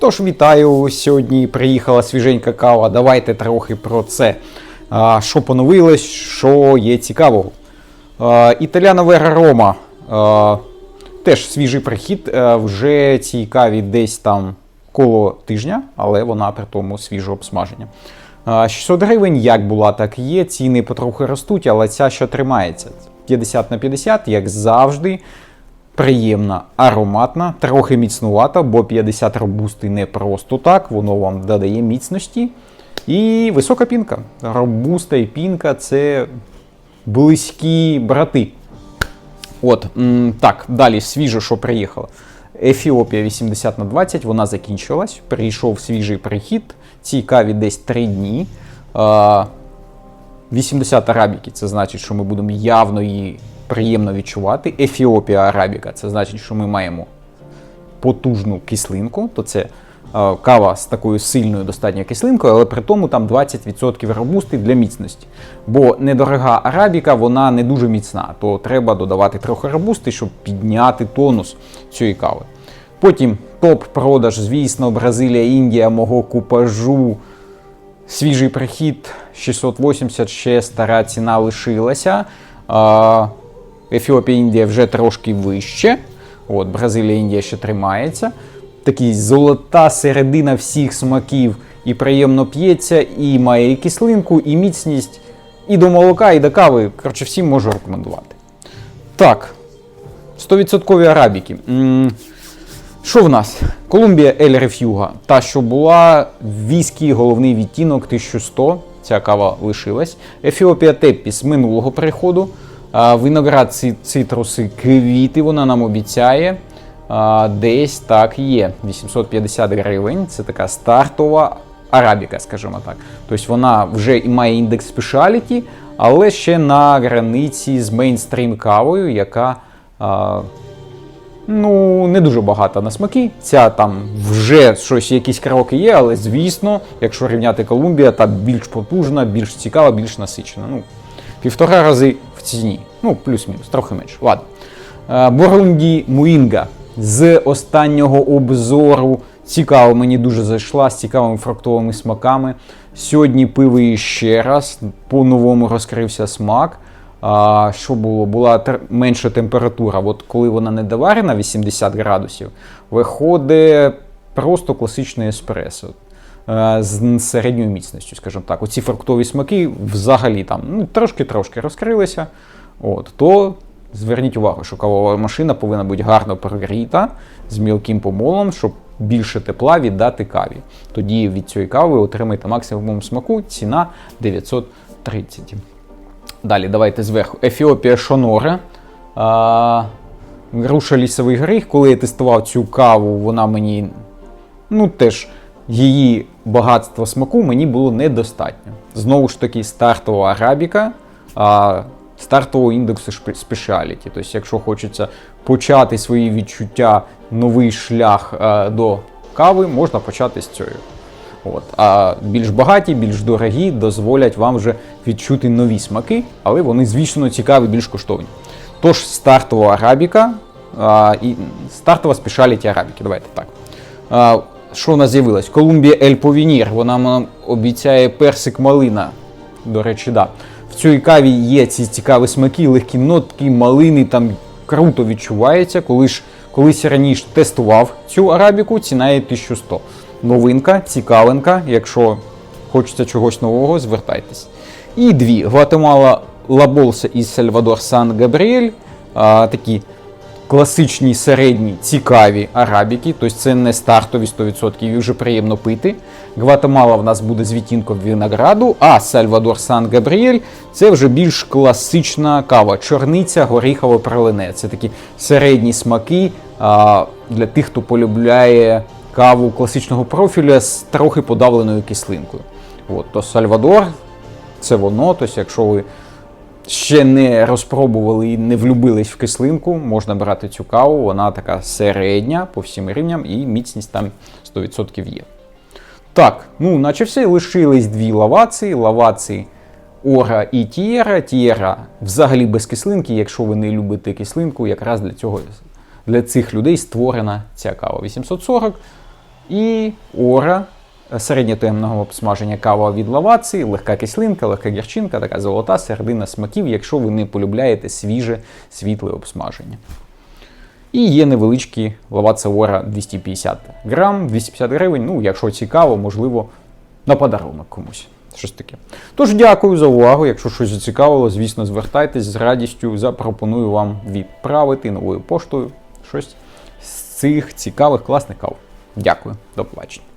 Тож вітаю! Сьогодні приїхала свіженька кава. Давайте трохи про це. А, що поновилось, що є цікавого. А, Вера Рома. А, теж свіжий прихід. А, вже цій каві десь там коло тижня, але вона при тому свіжого обсмаження. А, 600 гривень, як була, так і є. Ціни потроху ростуть, але ця що тримається. 50 на 50, як завжди. Приємна, ароматна, трохи міцнувата, бо 50 робусти не просто так, воно вам додає міцності. І висока пінка. Робуста і пінка це близькі брати. От, так, далі свіже, що приїхало. Ефіопія 80 на 20, вона закінчилась. Прийшов свіжий прихід. Цій каві десь 3 дні. 80 арабіки, це значить, що ми будемо явно її приємно відчувати. Ефіопія арабіка, це значить, що ми маємо потужну кислинку, то це е, кава з такою сильною достатньо кислинкою, але при тому там 20% робусти для міцності. Бо недорога арабіка, вона не дуже міцна, то треба додавати трохи робусти, щоб підняти тонус цієї кави. Потім топ-продаж, звісно, Бразилія, Індія, мого купажу. Свіжий прихід 680, ще стара ціна лишилася. Ефіопія, Індія вже трошки вище. От, Бразилія, Індія ще тримається. Такий золота середина всіх смаків і приємно п'ється, і має і кислинку, і міцність, і до молока, і до кави. Коротше, всім можу рекомендувати. Так, 100% арабіки. Що в нас? Колумбія Ель Рефюга. Та, що була, віскі, головний відтінок 1100. Ця кава лишилась. Ефіопія Теппіс минулого переходу. Виноград, цитруси, квіти, вона нам обіцяє. Десь так є. 850 гривень. Це така стартова арабіка, скажімо так. Тобто вона вже має індекс спешаліті, але ще на границі з мейнстрім кавою, яка. Ну, не дуже багато на смаки. Ця там вже щось, якісь кроки є, але звісно, якщо рівняти Колумбія, та більш потужна, більш цікава, більш насичена. Ну, півтора рази в ціні. Ну, плюс-мінус, трохи менше. Ладно. Е, Бурунді Муінга з останнього обзору. Цікаво, мені дуже зайшла з цікавими фруктовими смаками. Сьогодні пив її ще раз, по-новому розкрився смак. А, що було? Була тер- менша температура. От коли вона не доварена 80 градусів, виходить просто класичне еспресо. Е, З середньою міцністю, скажімо так. Оці фруктові смаки взагалі там ну, трошки-трошки розкрилися. От, то зверніть увагу, що кавова машина повинна бути гарно прогріта з мілким помолом, щоб більше тепла віддати каві. Тоді від цієї кави ви отримаєте максимум смаку, ціна 930. Далі, давайте зверху. Ефіопія Шонора. А, груша лісовий горіх. Коли я тестував цю каву, вона мені ну теж її багатство смаку мені було недостатньо. Знову ж таки, стартова арабіка, а, стартового індексу шпе- Тобто, якщо хочеться почати свої відчуття, новий шлях а, до кави, можна почати з цієї. От. А більш багаті, більш дорогі дозволять вам вже відчути нові смаки, але вони, звісно, цікаві, більш коштовні. Тож стартова арабіка а, і стартова спешаліті арабіки. Давайте так. Що у нас з'явилось? Колумбія Ель Повінір. Вона нам обіцяє персик малина. До речі, да. В цій каві є ці цікаві смаки, легкі нотки, малини там круто відчувається. Коли ж колись раніше тестував цю арабіку, ціна є 1100. Новинка, цікавинка. Якщо хочеться чогось нового, звертайтесь. І дві. Гватемала Лаболса і Сальвадор Сан Габріель. Такі класичні, середні, цікаві арабіки, тобто це не стартові 100%, їх вже приємно пити. Гватемала в нас буде з відтінком винограду, а Сальвадор Сан Габріель це вже більш класична кава. Чорниця, горіхове пралине. Це такі середні смаки а, для тих, хто полюбляє каву класичного профілю з трохи подавленою кислинкою. От, то Сальвадор це воно. Тобто, якщо ви ще не розпробували і не влюбились в кислинку, можна брати цю каву. Вона така середня по всім рівням, і міцність там 100% є. Так, ну, наче все, лишились дві лавації. Лавації Ора і Тієра. Тієра взагалі без кислинки, якщо ви не любите кислинку, якраз для цього для цих людей створена ця кава. 840. І ора середньотемного обсмаження кава від лаваці, легка кислинка, легка гірчинка, така золота середина смаків, якщо ви не полюбляєте свіже світле обсмаження. І є невеличкі лаваца ора 250 грам, 250 гривень. Ну, якщо цікаво, можливо, на подарунок комусь. Щось таке. Тож дякую за увагу. Якщо щось зацікавило, звісно, звертайтесь з радістю. Запропоную вам відправити новою поштою щось з цих цікавих класних кав. Дякую, до побачення.